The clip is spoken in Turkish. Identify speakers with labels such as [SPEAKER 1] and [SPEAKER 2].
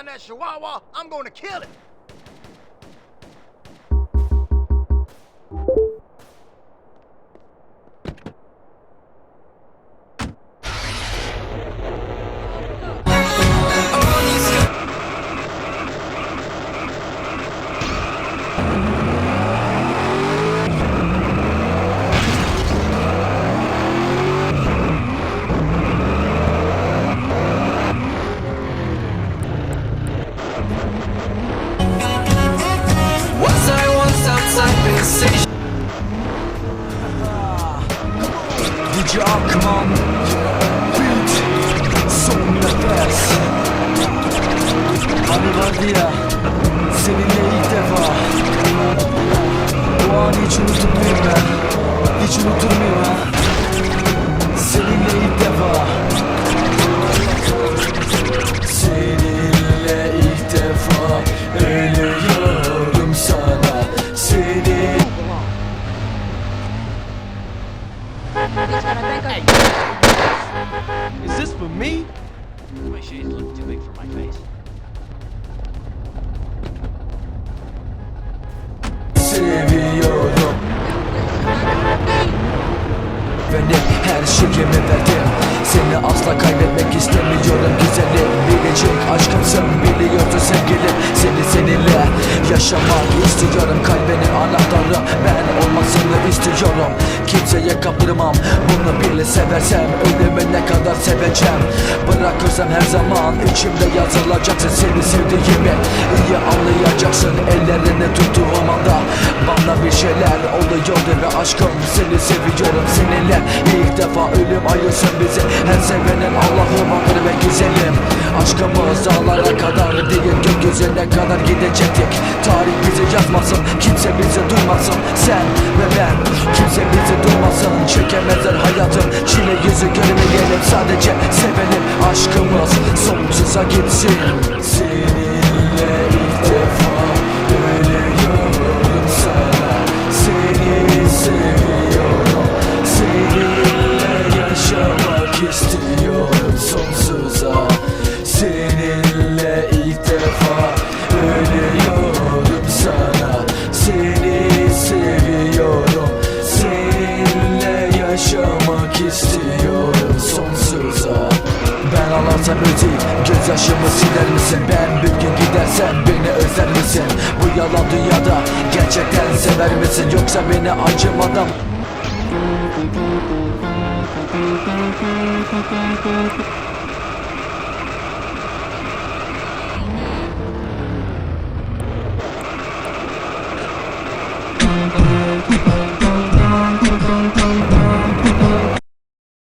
[SPEAKER 1] find that chihuahua, I'm gonna kill it.
[SPEAKER 2] DJ Akman Beat Son nefes. Hani vardı ya Seninle ilk defa. Bu anı hiç unutulmuyor ben Hiç unutulmuyor
[SPEAKER 3] Is this for me?
[SPEAKER 4] My shades look too big for my face.
[SPEAKER 2] seviyorum. Ben hep her şeyimi verdim. Seni asla kaybetmek istemiyorum. Güzelim Biricik aşkımsın. Biliyorsun sevgilim Seni seninle yaşamak istiyorum. Kalbinin anahtarı. Ben olmasını istiyorum. Kimseye kaptırmam bile seversem Ölümüne kadar seveceğim. Bırakırsam her zaman içimde yazılacaksın Seni sevdiğimi. İyi anlayacaksın Ellerini tuttuğum anda. Bana bir şeyler oluyordu ve aşkım seni seviyorum seninle. İlk defa ölüm ayırsın bizi Her sevenin Allah'ı vardır ve güzelim. Aşkımız dağlara kadar değil gökyüzüne kadar gidecektik. Tarih bizi yazmasın kimse bizi duymasın. Sen ve ben kimse bizi duymasın. Çekemezler sonsuza gitsin. Seninle ilk defa ölüyorum sana. Seni seviyorum. Seninle yaşamak istiyorum. Sonsuza. Seninle ilk defa ölüyorum sana. Seni seviyorum. Seninle yaşamak istiyorum öteyim Gözyaşımı siler misin? Ben bir gün gidersen beni özler misin? Bu yalan dünyada gerçekten sever misin? Yoksa beni acımadan